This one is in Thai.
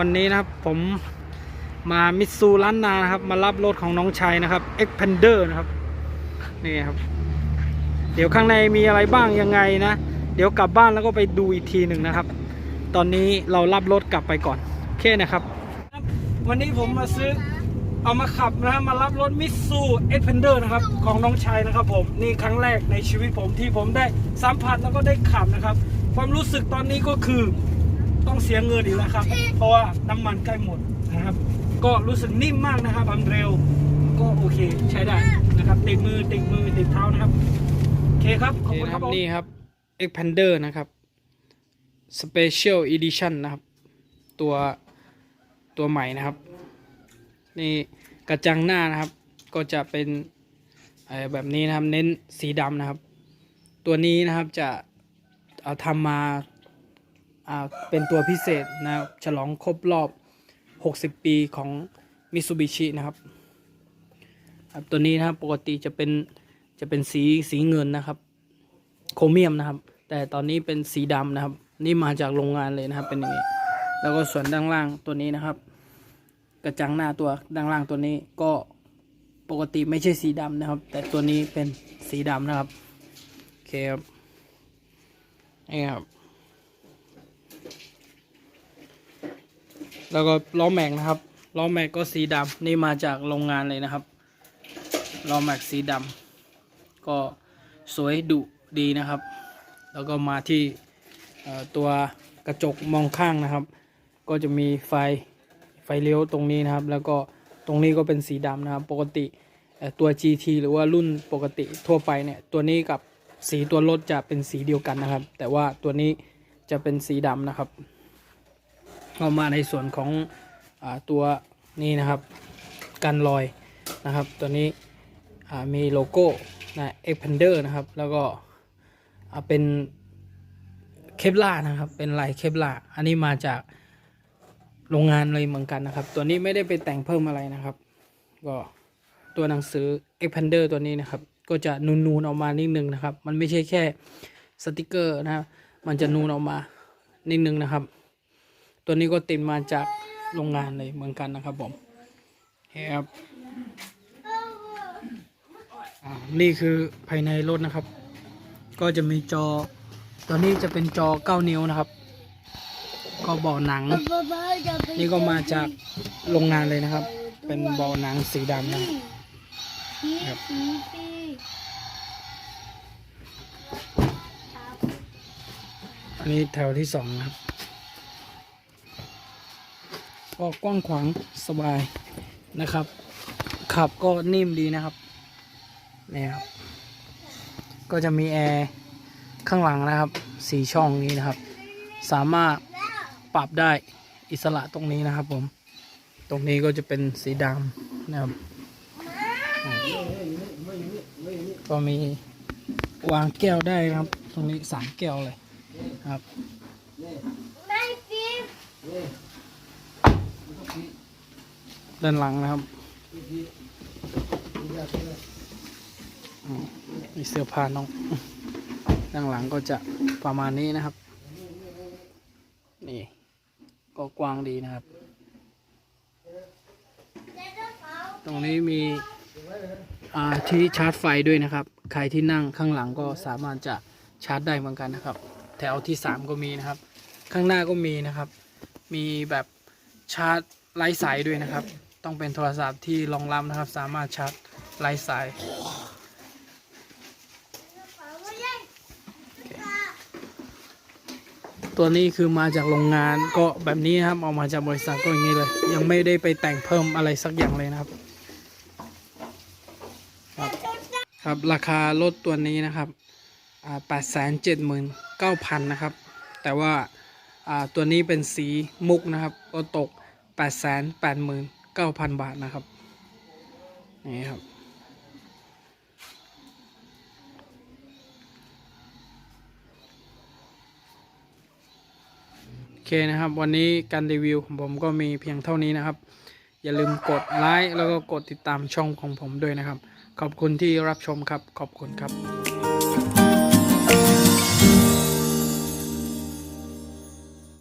วันนี้นะครับผมมามิตซูล้านนานะครับ มารับรถของน้องชายนะครับ Expander นะครับนี่ครับ เดี๋ยวข้างในมีอะไรบ้างยังไงนะ เดี๋ยวกลับบ้านแล้วก็ไปดูอีกทีหนึ่งนะครับ ตอนนี้เรารับรถกลับไปก่อนโอเคนะครับ วันนี้ผมมาซื้อเอามาขับนะมารับรถมิตซูเอ็กเพนเดอร์นะครับของน้องชายนะครับผมนี่ครั้งแรกในชีวิตผมที่ผมได้สัมผัสแล้วก็ได้ขับนะครับ ความรู้สึกตอนนี้ก็คือ ต้องเสียเงินอีกแล้วครับ เพราะว่าน้ำมันใกล้หมดนะครับ ก็รู้สึกนิ่มมากนะครับอันเร็วก็โอเคใช้ได้นะครับ ติดมือติดมือติดเท้านะครับ โอเคครับ ขอบคุณครับนี่ครับ Expander นะครับ Special Edition นะครับ ตัวตัวใหม่นะครับ นี่กระจังหน้านะครับ ก็จะเป็นเอ่อแบบนี้นะครับเน้นสีดำนะครับ ตัวนี้นะครับจะเอาทำมาอ่า เป็นตัวพิเศษนะครับฉลองครบรอบ 60 ปีของ Mitsubishi นะครับครับตัวนี้นะครับปกติจะเป็นจะเป็นสีสีเงินนะครับ โครเมียมนะครับ แต่ตอนนี้เป็นสีดำนะครับ นี่มาจากโรงงานเลยนะครับเป็นอย่างนี้แล้วก็ส่วนด้านล่างตัวนี้นะครับ กระจังหน้าตัวด้านล่างตัวนี้ก็ปกติไม่ใช่สีดำนะครับ แต่ตัวนี้เป็นสีดำนะครับโอเคครับนี่ครับ แล้วก็ล้อแม็กนะครับล้อแม็กก็สีดำนี่มาจากโรงงานเลยนะครับล้อแม็กสีดำก็สวยดุดีนะครับ แล้วก็มาที่ตัวกระจกมองข้างนะครับ ก็จะมีไฟไฟเลี้ยวตรงนี้นะครับ แล้วก็ตรงนี้ก็เป็นสีดำนะครับ ปกติตัว GT หรือว่ารุ่นปกติทั่วไปเนี่ยตัวนี้กับสีตัวรถจะเป็นสีเดียวกันนะครับ แต่ว่าตัวนี้จะเป็นสีดำนะครับ ก็มาในส่วนของอตัวนี้นะครับกันรอยนะครับ ตัวนี้มีโลโก้นะ Expander นะครับ แล้วก็เป็นเคปลานะครับ เป็นลายเคปลาอันนี้มาจากโรงงานเลยเหมือนกันนะครับ ตัวนี้ไม่ได้ไปแต่งเพิ่มอะไรนะครับ ก็ตัวหนังสือ Expander ตัวนี้นะครับ ก็จะนูนๆออกมานิดนึงนะครับ มันไม่ใช่แค่สติกเกอร์นะครับ มันจะนูนออกมานิดนึงนะครับ ตัวนี้ก็ติดมาจากโรงงานเลยเหมือนกันนะครับผมครับนี่คือภายในรถนะครับ ก็จะมีจอ ตัวนี้จะเป็นจอ 9 นิ้วนะครับ ก็เบาะหนัง นี่ก็มาจากโรงงานเลยนะครับ เป็นเบาะหนังสีดำนะครับครับอันนี้แถวที่สองนะครับ ก็กว้างขวางสบายนะครับ ขับก็นิ่มดีนะครับนี่ครับ ก็จะมีแอร์ข้างหลังนะครับสีช่องนี้นะครับ สามารถปรับได้อิสระตรงนี้นะครับผม ตรงนี้ก็จะเป็นสีดำนะครับ ก็มีวางแก้วได้นะครับ ตรงนี้สามแก้วเลยครับ ด้านหลังนะครับอืมมีเสื้อผ้าน้อง ด้านหลังก็จะประมาณนี้นะครับ นี่ ก็กว้างดีนะครับ ตรงนี้มีอ่าที่ชาร์จไฟด้วยนะครับ ใครที่นั่งข้างหลังก็สามารถจะชาร์จได้เหมือนกันนะครับ แถวที่สามก็มีนะครับ ข้างหน้าก็มีนะครับ มีแบบชาร์จไร้สายด้วยนะครับ ต้องเป็นโทรศัพท์ที่รองรับนะครับ สามารถชาร์จไร้สายตัวนี้คือมาจากโรงงานก็แบบนี้ครับเอามาจากบริษัทก็อย่างนี้เลย ยังไม่ได้ไปแต่งเพิ่มอะไรสักอย่างเลยนะครับ ครับครับราคารถตัวนี้นะครับแปดแสนเจ็ดหมื่นเก้าพันนะครับ แต่ว่าอ่าตัวนี้เป็นสีมุกนะครับ ก็ตกแปดแสนแปดหมื่น เก้าพันบาทนะครับนี่ครับ โอเคนะครับ วันนี้การรีวิวของผมก็มีเพียงเท่านี้นะครับ อย่าลืมกดไลค์แล้วก็กดติดตามช่องของผมด้วยนะครับ ขอบคุณที่รับชมครับ ขอบคุณครับ